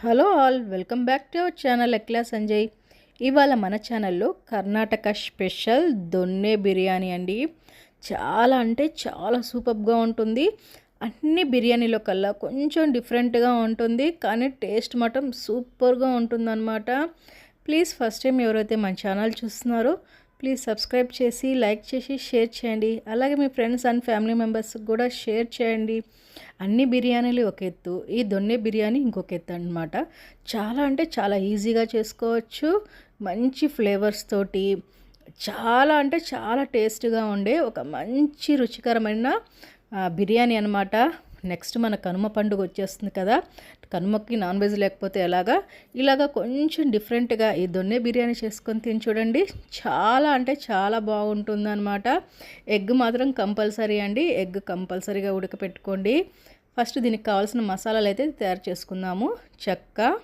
Hello all welcome back to our channel ఎక్లా Sanjay. ఇవాళ మన ఛానల్లో కర్ణాటక స్పెషల్ దొన్నె బిర్యానీ అండి. చాలా అంటే చాలా సూపర్గా ఉంటుంది. అన్ని బిర్యానీలో కల్లా కొంచెం డిఫరెంట్గా ఉంటుంది కానీ టేస్ట్ మాత్రం సూపర్గా ఉంటుందన్నమాట. ప్లీజ్ ఫస్ట్ టైం ఎవరైతే మన ఛానల్ చూస్తున్నారో ప్లీజ్ సబ్స్క్రైబ్ చేసి లైక్ చేసి షేర్ చేయండి. అలాగే మీ ఫ్రెండ్స్ అండ్ ఫ్యామిలీ మెంబర్స్కి కూడా షేర్ చేయండి. అన్ని బిర్యానీలు ఒక ఎత్తు ఈ దొన్నె బిర్యానీ ఇంకొక ఎత్తు అనమాట చాలా అంటే చాలా ఈజీగా చేసుకోవచ్చు. మంచి ఫ్లేవర్స్ తోటి చాలా అంటే చాలా టేస్ట్గా ఉండే ఒక మంచి రుచికరమైన బిర్యానీ అనమాట నెక్స్ట్ మన కనుమ పండుగ వచ్చేస్తుంది కదా. కనుమకి నాన్ వెజ్ లేకపోతే ఎలాగా? ఇలాగా కొంచెం డిఫరెంట్గా ఈ దొన్నె బిర్యానీ చేసుకొని తిని చూడండి. చాలా అంటే చాలా బాగుంటుంది అనమాట ఎగ్ మాత్రం కంపల్సరీ అండి. ఎగ్ కంపల్సరీగా ఉడకపెట్టుకోండి. ఫస్ట్ దీనికి కావాల్సిన మసాలాలు అయితే తయారు చేసుకుందాము. చెక్క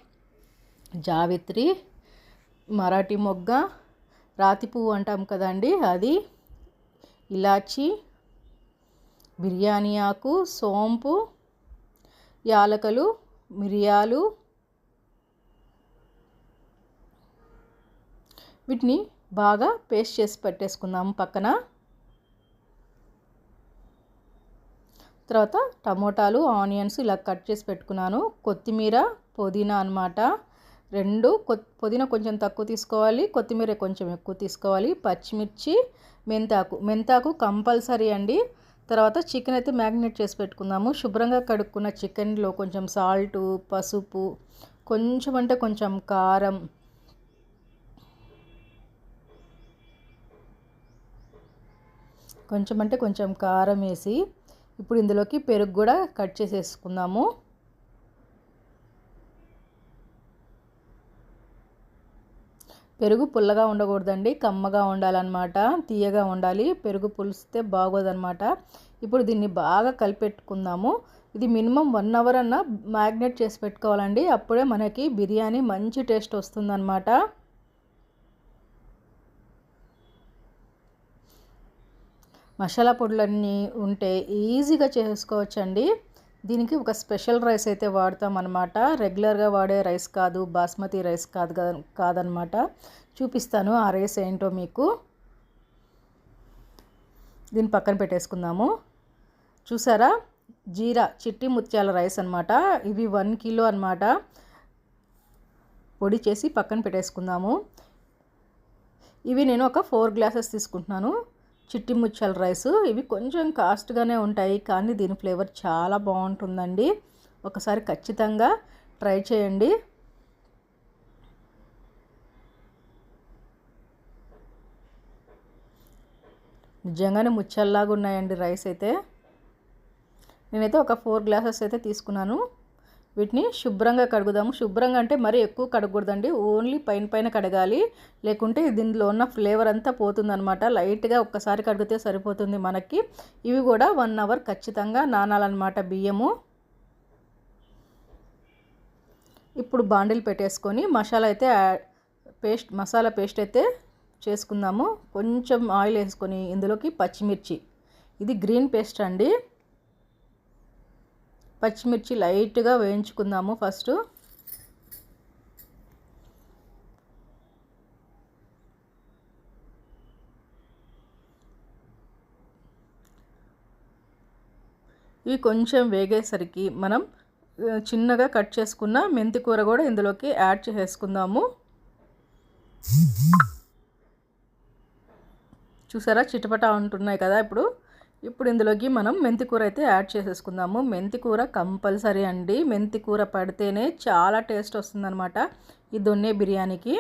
జావిత్రి మరాఠీ మొగ్గ రాతి పువ్వు అంటాం కదండి అది ఇలాచి బిర్యానీ ఆకు సోంపు యాలకలు మిరియాలు. వీటిని బాగా పేస్ట్ చేసి పెట్టేసుకుందాం పక్కన. తర్వాత టమోటాలు ఆనియన్స్ ఇలా కట్ చేసి పెట్టుకున్నాను. కొత్తిమీర పుదీనా అనమాట రెండు కొ పుదీనా కొంచెం తక్కువ తీసుకోవాలి. కొత్తిమీర కొంచెం ఎక్కువ తీసుకోవాలి. పచ్చిమిర్చి మెంతాకు. మెంతాకు కంపల్సరీ అండి. తర్వాత చికెన్ అయితే మ్యాగ్నేట్ చేసి పెట్టుకుందాము. శుభ్రంగా కడుక్కున్న చికెన్లో కొంచెం సాల్ట్ పసుపు కొంచెం అంటే కొంచెం కారం. కొంచెం అంటే కొంచెం కారం వేసి ఇప్పుడు ఇందులోకి పెరుగు కూడా కట్ చేసేసుకుందాము. పెరుగు పుల్లగా ఉండకూడదండి కమ్మగా ఉండాలన్నమాట తీయగా ఉండాలి. పెరుగు పులిస్తే బాగోదన్నమాట. ఇప్పుడు దీన్ని బాగా కలిపెట్టుకుందాము. ఇది మినిమం వన్ అవర్ అన్న మ్యాగ్నేట్ చేసి పెట్టుకోవాలండి. అప్పుడే మనకి బిర్యానీ మంచి టేస్ట్ వస్తుందన్నమాట. మసాలా పొడులన్నీ ఉంటే ఈజీగా చేసుకోవచ్చండి. దీనికి ఒక స్పెషల్ రైస్ అయితే వాడతాం అనమాట రెగ్యులర్గా వాడే రైస్ కాదు బాస్మతి రైస్ కాదు కాదనమాట చూపిస్తాను ఆ రైస్ ఏంటో మీకు. దీన్ని పక్కన పెట్టేసుకుందాము. చూసారా? జీరా చిట్టి ముత్యాల రైస్ అనమాట ఇవి వన్ కిలో అనమాట పొడి చేసి పక్కన పెట్టేసుకుందాము. ఇవి నేను ఒక ఫోర్ గ్లాసెస్ తీసుకుంటున్నాను. చిట్టి ముచ్చల రైస్. ఇవి కొంచెం కాస్ట్గానే ఉంటాయి కానీ దీని ఫ్లేవర్ చాలా బాగుంటుందండి. ఒకసారి ఖచ్చితంగా ట్రై చేయండి. నిజంగానే ముచ్చల్లాగా ఉన్నాయండి రైస్ అయితే. నేనైతే ఒక ఫోర్ గ్లాసెస్ అయితే తీసుకున్నాను. వీటిని శుభ్రంగా కడుగుదాము. శుభ్రంగా అంటే మరీ ఎక్కువ కడగకూడదండి. ఓన్లీ పైన పైన కడగాలి. లేకుంటే దీనిలో ఉన్న ఫ్లేవర్ అంతా పోతుందనమాట లైట్గా ఒక్కసారి కడిగితే సరిపోతుంది మనకి. ఇవి కూడా వన్ అవర్ ఖచ్చితంగా నానాలన్నమాట బియ్యము. ఇప్పుడు బాండిల్ పెట్టేసుకొని మసాలా అయితే పేస్ట్ మసాలా పేస్ట్ అయితే చేసుకుందాము. కొంచెం ఆయిల్ వేసుకొని ఇందులోకి పచ్చిమిర్చి. ఇది గ్రీన్ పేస్ట్ అండి. పచ్చిమిర్చి లైట్గా వేయించుకుందాము ఫస్ట్. ఇవి కొంచెం వేగేసరికి మనం చిన్నగా కట్ చేసుకున్న మెంతి కూర కూడా ఇందులోకి యాడ్ చేసేసుకుందాము. చూసారా? చిటపట ఉంటున్నాయి కదా ఇప్పుడు. ఇప్పుడు ఇందులోకి మనం మెంతి కూర అయితే యాడ్ చేసేసుకుందాము. మెంతి కూర కంపల్సరీ అండి. మెంతి కూర పడితేనే చాలా టేస్ట్ వస్తుందన్నమాట. ఈ దొన్నే బిర్యానీకి.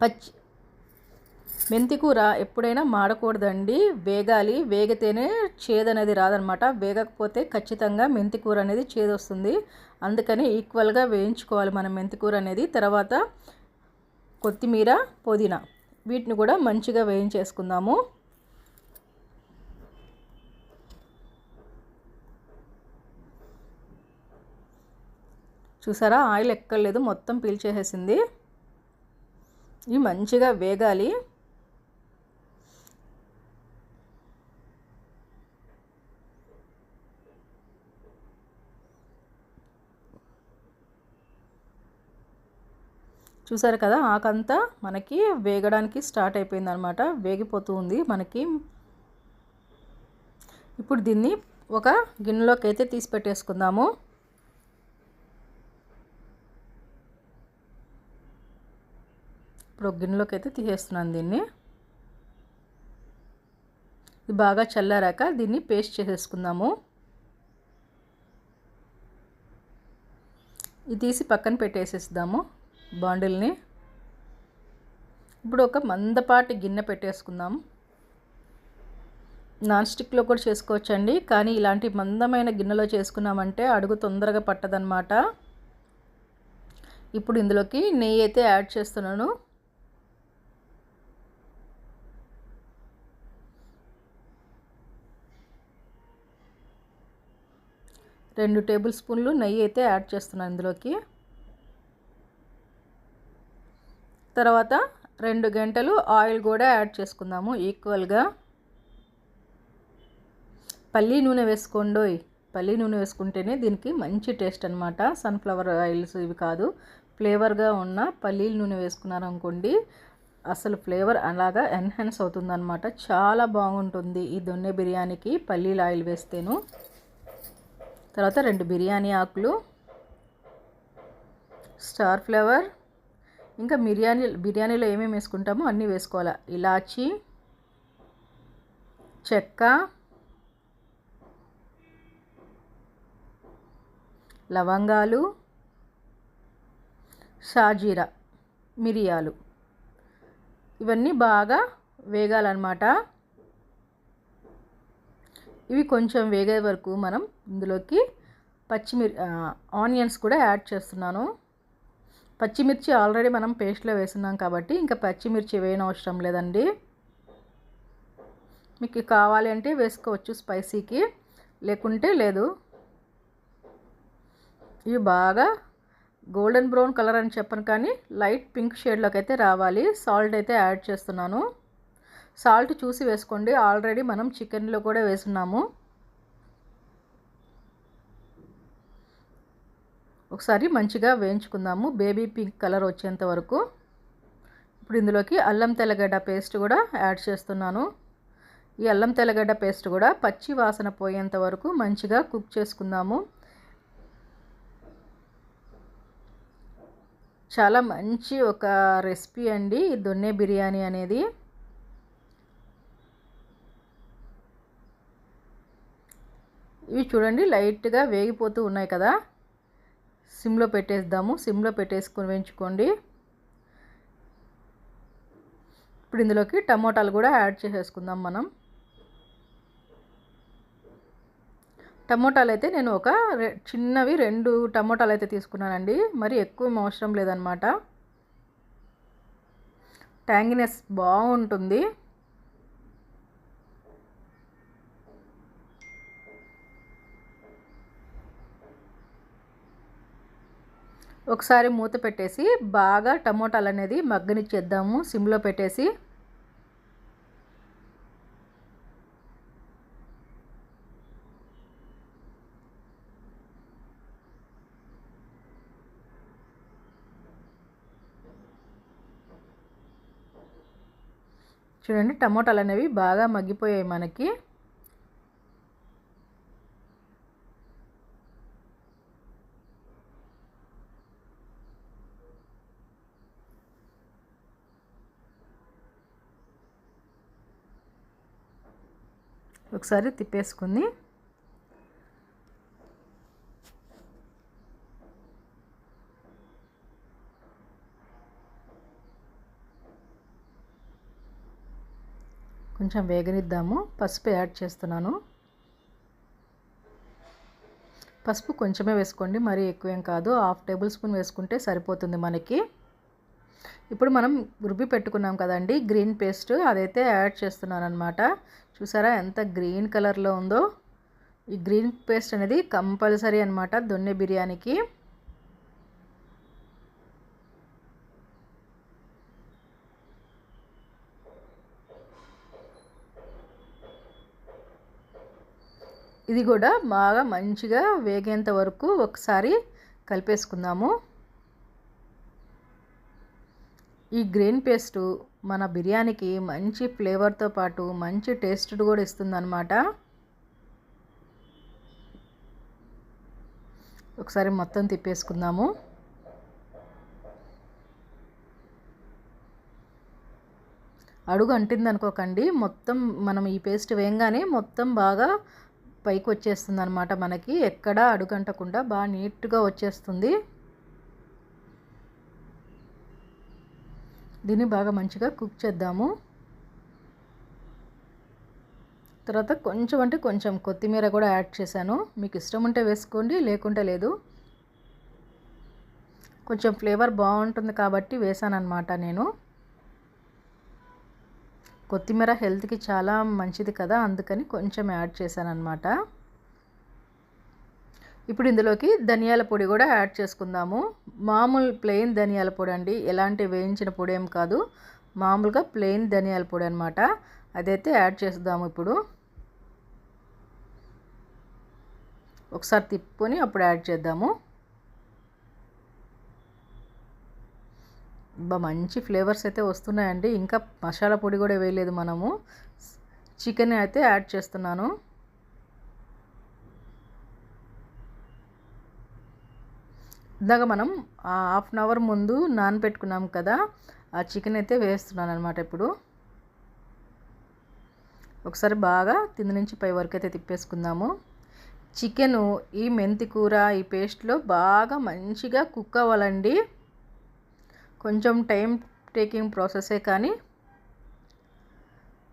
పచ్చి మెంతి కూర ఎప్పుడైనా మాడకూడదండి. వేగాలి. వేగితేనే చేదు అనేది రాదనమాట వేగకపోతే ఖచ్చితంగా మెంతి కూర అనేది చేదు వస్తుంది అందుకని ఈక్వల్గా వేయించుకోవాలి మనం మెంతి కూర అనేది. తర్వాత కొత్తిమీర పుదీనా వీటిని కూడా మంచిగా వేయించేసుకుందాము. చూసారా? ఆయిల్ ఎక్కర్లేదు మొత్తం పీల్చేసేసింది ఇవి మంచిగా వేగాలి. చూసారు కదా? ఆకంతా మనకి వేగడానికి స్టార్ట్ అయిపోయింది అనమాట వేగిపోతూ ఉంది మనకి. ఇప్పుడు దీన్ని ఒక గిన్నెలోకి అయితే తీసి పెట్టేసుకుందాము. ఇప్పుడు గిన్నెలోకి అయితే తీసేస్తున్నాను దీన్ని. ఇది బాగా చల్లారాక దీన్ని పేస్ట్ చేసేసుకుందాము. ఇది తీసి పక్కన పెట్టేసేద్దాము బాండిల్ని. ఇప్పుడు ఒక మందపాటి గిన్నె పెట్టేసుకుందాం. నాన్ స్టిక్లో కూడా చేసుకోవచ్చండి కానీ ఇలాంటి మందమైన గిన్నెలో చేసుకున్నామంటే అడుగు తొందరగా పట్టదనమాట ఇప్పుడు ఇందులోకి నెయ్యి అయితే యాడ్ చేస్తున్నాను. రెండు టేబుల్ స్పూన్లు నెయ్యి అయితే యాడ్ చేస్తున్నాను ఇందులోకి. తర్వాత రెండు గంటలు ఆయిల్ కూడా యాడ్ చేసుకుందాము ఈక్వల్గా. పల్లీ నూనె వేసుకోండి పల్లీ నూనె వేసుకుంటేనే దీనికి మంచి టేస్ట్ అనమాట సన్ఫ్లవర్ ఆయిల్స్ ఇవి కాదు. ఫ్లేవర్గా ఉన్న పల్లీల నూనె వేసుకున్నారనుకోండి అసలు ఫ్లేవర్ అలాగా ఎన్హాన్స్ అవుతుందన్నమాట. చాలా బాగుంటుంది ఈ దొన్నె బిర్యానీకి పల్లీల ఆయిల్ వేస్తేను. తర్వాత రెండు బిర్యానీ ఆకులు స్టార్ ఫ్లవర్ ఇంకా బిర్యానీ బిర్యానీలో ఏమేమి వేసుకుంటామో అన్నీ వేసుకోవాలి. ఇలాచి చెక్క లవంగాలు షాజీరా మిరియాలు. ఇవన్నీ బాగా వేగాలన్నమాట. ఇవి కొంచెం వేగే వరకు మనం ఇందులోకి పచ్చిమిర్ ఆనియన్స్ కూడా యాడ్ చేస్తున్నాను. పచ్చిమిర్చి ఆల్రెడీ మనం పేస్ట్లో వేస్తున్నాం కాబట్టి ఇంకా పచ్చిమిర్చి వేయని అవసరం లేదండి. మీకు కావాలి అంటే వేసుకోవచ్చు స్పైసీకి లేకుంటే లేదు. ఇవి బాగా గోల్డెన్ బ్రౌన్ కలర్ అని చెప్పను కానీ లైట్ పింక్ షేడ్లోకి అయితే రావాలి. సాల్ట్ అయితే యాడ్ చేస్తున్నాను. సాల్ట్ చూసి వేసుకోండి. ఆల్రెడీ మనం చికెన్లో కూడా వేసున్నాము. ఒకసారి మంచిగా వేయించుకుందాము. బేబీ పింక్ కలర్ వచ్చేంత వరకు. ఇప్పుడు ఇందులోకి అల్లం తెల్లగడ్డ పేస్ట్ కూడా యాడ్ చేస్తున్నాను. ఈ అల్లం తెల్లగడ్డ పేస్ట్ కూడా పచ్చి వాసన పోయేంత వరకు మంచిగా కుక్ చేసుకుందాము. చాలా మంచి ఒక రెసిపీ అండి. దొన్నె బిర్యానీ అనేది. ఇవి చూడండి లైట్గా వేగిపోతూ ఉన్నాయి కదా. సిమ్లో పెట్టేద్దాము సిమ్లో పెట్టేసుకొని వేయించుకోండి. ఇప్పుడు ఇందులోకి టమోటాలు కూడా యాడ్ చేసేసుకుందాం మనం. టమోటాలు అయితే నేను ఒక చిన్నవి రెండు టమోటాలు అయితే తీసుకున్నానండి. మరి ఎక్కువ అవసరం లేదనమాట ట్యాంగినెస్ బాగుంటుంది. ఒకసారి మూత పెట్టేసి బాగా టమోటాలు అనేది మగ్గనిచ్చేద్దాము. సిమ్లో పెట్టేసి చూడండి టమోటాలు అనేవి బాగా మగ్గిపోయాయి మనకి. ఒకసారి తిప్పేసుకుని కొంచెం వేగనిద్దాము. పసుపు యాడ్ చేస్తున్నాను. పసుపు కొంచెమే వేసుకోండి. మరీ ఎక్కువేం కాదు. హాఫ్ టేబుల్ స్పూన్ వేసుకుంటే సరిపోతుంది మనకి. ఇప్పుడు మనం రుబ్బి పెట్టుకున్నాం కదండి గ్రీన్ పేస్ట్. అదైతే యాడ్ చేస్తున్నాను అనమాట చూసారా ఎంత గ్రీన్ కలర్లో ఉందో? ఈ గ్రీన్ పేస్ట్ అనేది కంపల్సరీ అనమాట దొన్నె బిర్యానీకి. ఇది కూడా బాగా మంచిగా వేగేంత వరకు ఒకసారి కలిపేసుకుందాము. ఈ గ్రీన్ పేస్ట్ మన బిర్యానీకి మంచి ఫ్లేవర్తో పాటు మంచి టేస్ట్ కూడా ఇస్తుందన్నమాట. ఒకసారి మొత్తం తిప్పేసుకుందాము. అడుగు అంటింది అనుకోకండి మొత్తం మనం ఈ పేస్ట్ వేయంగానే మొత్తం బాగా పైకి వచ్చేస్తుంది అనమాట మనకి. ఎక్కడా అడుగంటకుండా బాగా నీట్గా వచ్చేస్తుంది. దీన్ని బాగా మంచిగా కుక్ చేద్దాము. తర్వాత కొంచెం అంటే కొంచెం కొత్తిమీర కూడా యాడ్ చేశాను. మీకు ఇష్టం ఉంటే వేసుకోండి లేకుంటే లేదు. కొంచెం ఫ్లేవర్ బాగుంటుంది కాబట్టి వేసాను అనమాట నేను. కొత్తిమీర హెల్త్కి చాలా మంచిది కదా అందుకని కొంచెం యాడ్ చేశాను అన్నమాట ఇప్పుడు ఇందులోకి ధనియాల పొడి కూడా యాడ్ చేసుకుందాము. మామూలు ప్లెయిన్ ధనియాల పొడి అండి. ఎలాంటి వేయించిన పొడి ఏం కాదు. మామూలుగా ప్లెయిన్ ధనియాల పొడి అనమాట అదైతే యాడ్ చేద్దాము ఇప్పుడు. ఒకసారి తిప్పుకొని అప్పుడు యాడ్ చేద్దాము. బా మంచి ఫ్లేవర్స్ అయితే వస్తున్నాయండి. ఇంకా మసాలా పొడి కూడా వేయలేదు మనము. చికెన్ అయితే యాడ్ చేస్తున్నాను. ఇందాక మనం హాఫ్ అన్ అవర్ ముందు నానబెట్టుకున్నాం కదా ఆ చికెన్ అయితే వేస్తున్నాను అనమాట ఇప్పుడు. ఒకసారి బాగా కింద నుంచి పై వరకు అయితే తిప్పేసుకుందాము. చికెను ఈ మెంతి కూర ఈ పేస్ట్లో బాగా మంచిగా కుక్ అవ్వాలండి. కొంచెం టైం టేకింగ్ ప్రాసెసే కానీ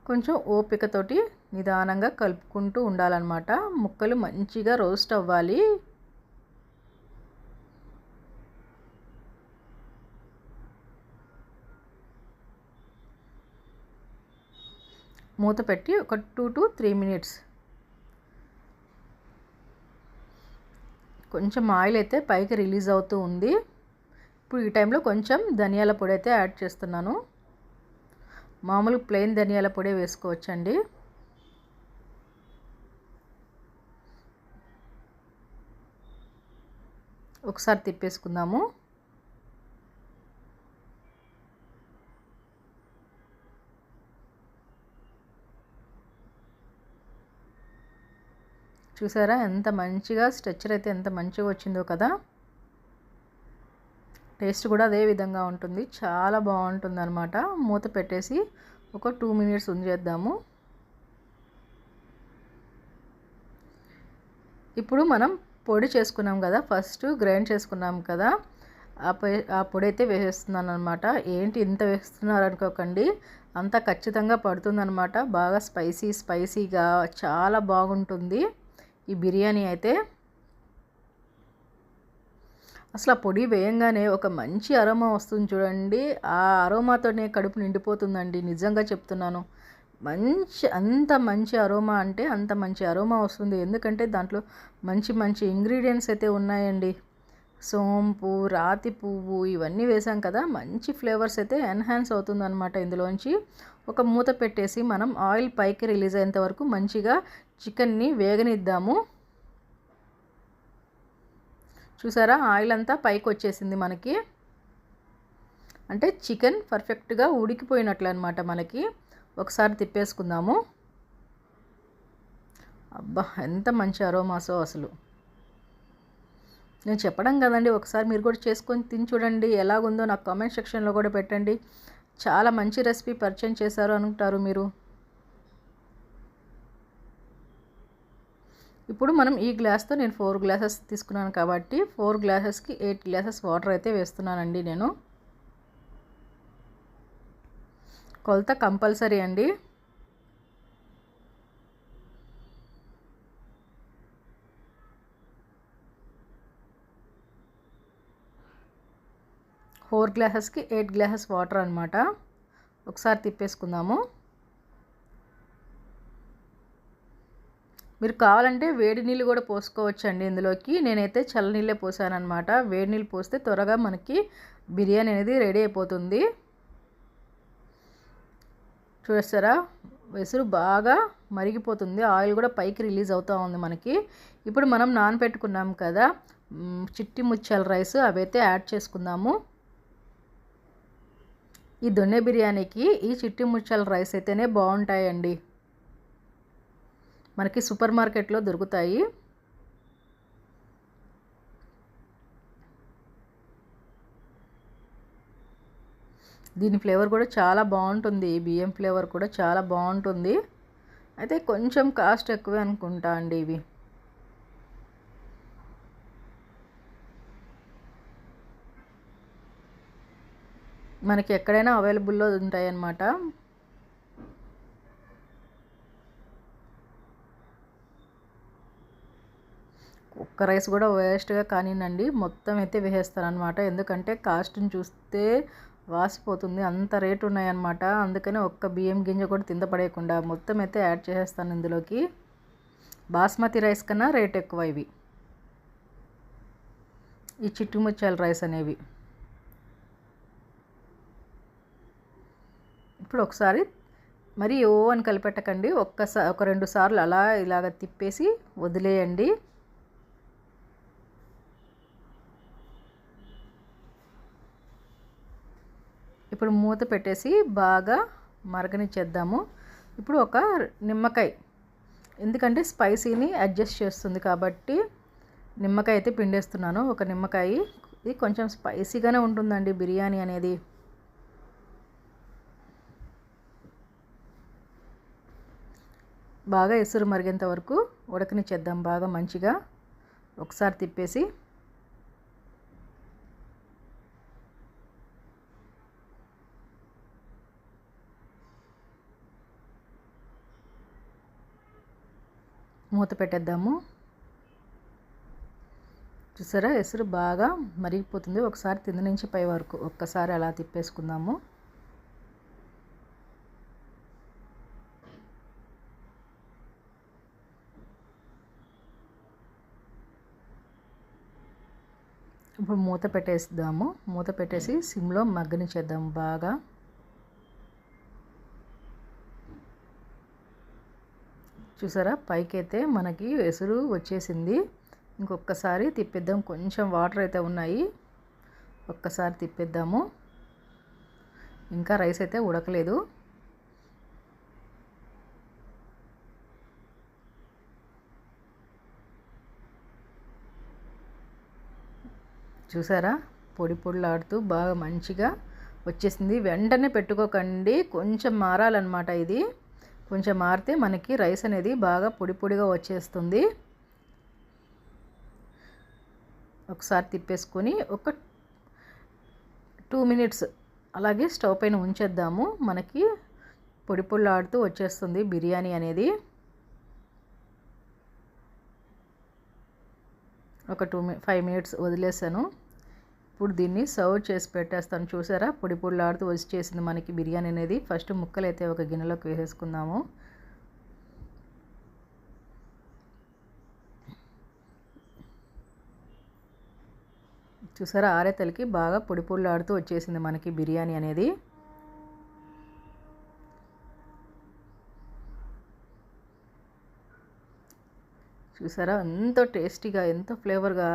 కొంచెం ఓపికతోటి నిదానంగా కలుపుకుంటూ ఉండాలన్నమాట. ముక్కలు మంచిగా రోస్ట్ అవ్వాలి. మూత పెట్టి ఒక టూ టు త్రీ మినిట్స్. కొంచెం ఆయిల్ అయితే పైకి రిలీజ్ అవుతూ ఉంది. ఇప్పుడు ఈ టైంలో కొంచెం ధనియాల పొడి అయితే యాడ్ చేస్తున్నాను. మామూలు ప్లెయిన్ ధనియాల పొడి వేసుకోవచ్చండి. ఒకసారి తిప్పేసుకుందాము. చూసారా? ఎంత మంచిగా స్ట్రెచ్చర్ అయితే ఎంత మంచిగా వచ్చిందో కదా? టేస్ట్ కూడా అదే విధంగా ఉంటుంది. చాలా బాగుంటుంది అనమాట మూత పెట్టేసి ఒక టూ మినిట్స్ ఉంచేద్దాము. ఇప్పుడు మనం పొడి చేసుకున్నాం కదా. ఫస్ట్ గ్రైండ్ చేసుకున్నాం కదా. ఆ పొ ఆ పొడి అయితే వేసేస్తున్నాను అనమాట ఏంటి ఇంత వేస్తున్నారు అనుకోకండి. అంత ఖచ్చితంగా పడుతుందనమాట బాగా స్పైసీ స్పైసీగా చాలా బాగుంటుంది. ఈ బిర్యానీ అయితే అసలు ఆ పొడి వేయంగానే ఒక మంచి అరోమా వస్తుంది చూడండి. ఆ అరోమాతోనే కడుపు నిండిపోతుందండి. నిజంగా చెప్తున్నాను. మంచి అంత మంచి అరోమా అంటే అంత మంచి అరోమా వస్తుంది. ఎందుకంటే దాంట్లో మంచి మంచి ఇంగ్రీడియంట్స్ అయితే ఉన్నాయండి. సోంపు రాతి పువ్వు ఇవన్నీ వేసాం కదా మంచి ఫ్లేవర్స్ అయితే ఎన్హాన్స్ అవుతుందన్నమాట ఇందులోంచి. ఒక మూత పెట్టేసి మనం ఆయిల్ పైకి రిలీజ్ అయ్యేంత వరకు మంచిగా చికెన్ని వేగనిద్దాము. చూసారా? ఆయిల్ అంతా పైకి వచ్చేసింది మనకి. అంటే చికెన్ పర్ఫెక్ట్గా ఉడికిపోయినట్లు అనమాట మనకి. ఒకసారి తిప్పేసుకుందాము. అబ్బా! ఎంత మంచి అరోమాసో అసలు. నేను చెప్పడం కదండి ఒకసారి మీరు కూడా చేసుకొని తిని చూడండి ఎలాగుందో నాకు కామెంట్ సెక్షన్లో కూడా పెట్టండి. చాలా మంచి రెసిపీ పరిచయం చేశారు అనుకుంటారు మీరు. ఇప్పుడు మనం ఈ గ్లాస్తో నేను ఫోర్ గ్లాసెస్ తీసుకున్నాను కాబట్టి ఫోర్ గ్లాసెస్కి ఎయిట్ గ్లాసెస్ వాటర్ అయితే వేస్తున్నానండి నేను. కొలత కంపల్సరీ అండి. ఫోర్ గ్లాసెస్కి ఎయిట్ గ్లాసెస్ వాటర్ అనమాట ఒకసారి తిప్పేసుకుందాము. మీరు కావాలంటే వేడి నీళ్ళు కూడా పోసుకోవచ్చండి ఇందులోకి. నేనైతే చల్ల నీళ్ళే పోసానమాట వేడి నీళ్ళు పోస్తే త్వరగా మనకి బిర్యానీ అనేది రెడీ అయిపోతుంది. చూస్తారా వెసురు బాగా మరిగిపోతుంది. ఆయిల్ కూడా పైకి రిలీజ్ అవుతూ ఉంది మనకి. ఇప్పుడు మనం నానబెట్టుకున్నాం కదా చిట్టి ముచ్చాల రైస్ అవైతే యాడ్ చేసుకుందాము. ఈ దొన్నె బిర్యానీకి ఈ చిట్టి ముచ్చాల రైస్ అయితేనే బాగుంటాయండి. మనకి సూపర్ మార్కెట్లో దొరుకుతాయి. దీని ఫ్లేవర్ కూడా చాలా బాగుంటుంది. బియ్యం ఫ్లేవర్ కూడా చాలా బాగుంటుంది. అయితే కొంచెం కాస్ట్ ఎక్కువే అనుకుంటా అండి ఇవి. మనకి ఎక్కడైనా అవైలబుల్లో ఉంటాయన్నమాట. ఒక్క రైస్ కూడా వేస్ట్గా కానినండి మొత్తం అయితే వేసేస్తారనమాట ఎందుకంటే కాస్ట్ని చూస్తే వాసిపోతుంది. అంత రేటు ఉన్నాయన్నమాట. అందుకని ఒక్క బియ్యం గింజ కూడా తింద పడేయకుండా మొత్తం అయితే యాడ్ చేసేస్తాను ఇందులోకి. బాస్మతి రైస్ కన్నా రేట్ ఎక్కువ ఇవి. ఈ చిట్టుముచ్చాల రైస్ అనేవి. ఇప్పుడు ఒకసారి మరి ఓ అని కలిపెట్టకండి. ఒక్కసారి ఒక రెండు సార్లు అలా ఇలాగ తిప్పేసి వదిలేయండి. ఇప్పుడు మూత పెట్టేసి బాగా మరగనిచ్చేద్దాము. ఇప్పుడు ఒక నిమ్మకాయ. ఎందుకంటే స్పైసీని అడ్జస్ట్ చేస్తుంది కాబట్టి నిమ్మకాయ అయితే పిండేస్తున్నాను. ఒక నిమ్మకాయ ఇది కొంచెం స్పైసీగానే ఉంటుందండి బిర్యానీ అనేది. బాగా ఎసురు మరిగేంత వరకు ఉడకనిచ్చేద్దాం. బాగా మంచిగా ఒకసారి తిప్పేసి మూత పెట్టేద్దాము. చూసారా? ఎసురు బాగా మరిగిపోతుంది. ఒకసారి కింద నుంచి పై వరకు ఒక్కసారి అలా తిప్పేసుకుందాము. ఇప్పుడు మూత పెట్టేద్దాము. మూత పెట్టేసి సిమ్లో మగ్గనిచ్చేద్దాము బాగా. చూసారా? పైకైతే మనకి ఎసురు వచ్చేసింది. ఇంకొకసారి తిప్పిద్దాం. కొంచెం వాటర్ అయితే ఉన్నాయి. ఒక్కసారి తిప్పిద్దాము. ఇంకా రైస్ అయితే ఉడకలేదు. చూసారా? పొడి పొడిలాడుతూ బాగా మంచిగా వచ్చేసింది. వెంటనే పెట్టుకోకండి. కొంచెం మారాలన్నమాట ఇది. కొంచెం మారితే మనకి రైస్ అనేది బాగా పొడి పొడిగా వచ్చేస్తుంది. ఒకసారి తిప్పేసుకొని ఒక టూ మినిట్స్ అలాగే స్టవ్ పైన ఉంచేద్దాము. మనకి పొడి పొడిలాడుతూ వచ్చేస్తుంది బిర్యానీ అనేది. ఒక టూ ఫైవ్ మినిట్స్ వదిలేసాను. ఇప్పుడు దీన్ని సర్వ్ చేసి పెట్టేస్తాను. చూసారా? పొడి పొడిలాడుతూ వచ్చేసింది మనకి బిర్యానీ అనేది. ఫస్ట్ ముక్కలు అయితే ఒక గిన్నెలోకి వేసేసుకుందాము. చూసారా? ఆరేతలకి బాగా పొడి పొడిలాడుతూ వచ్చేసింది మనకి బిర్యానీ అనేది. చూసారా? ఎంతో టేస్టీగా ఎంతో ఫ్లేవర్గా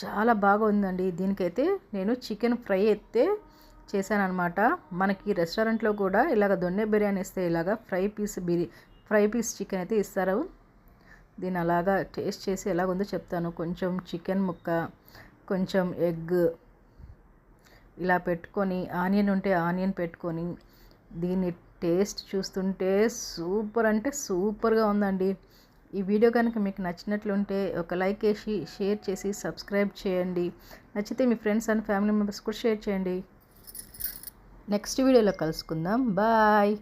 చాలా బాగా ఉందండి దీనికైతే నేను చికెన్ ఫ్రై అయితే చేశానమాట మనకి రెస్టారెంట్లో కూడా ఇలాగ దొన్నె బిర్యానీ ఇస్తే ఇలాగ ఫ్రై పీస్ బిర్యా ఫ్రై పీస్ చికెన్ అయితే ఇస్తారు. దీన్ని అలాగా టేస్ట్ చేసి ఎలాగుందో చెప్తాను. కొంచెం చికెన్ ముక్క కొంచెం ఎగ్ ఇలా పెట్టుకొని ఆనియన్ ఉంటే ఆనియన్ పెట్టుకొని దీన్ని టేస్ట్ చూస్తుంటే సూపర్ అంటే సూపర్గా ఉందండి. ఈ వీడియో కనుక మీకు నచ్చినట్లుంటే ఒక లైక్ వేసి షేర్ చేసి సబ్స్క్రైబ్ చేయండి. నచ్చితే మీ ఫ్రెండ్స్ అండ్ ఫ్యామిలీ మెంబర్స్ కూడా షేర్ చేయండి. నెక్స్ట్ వీడియోలో కలుసుకుందాం. బాయ్.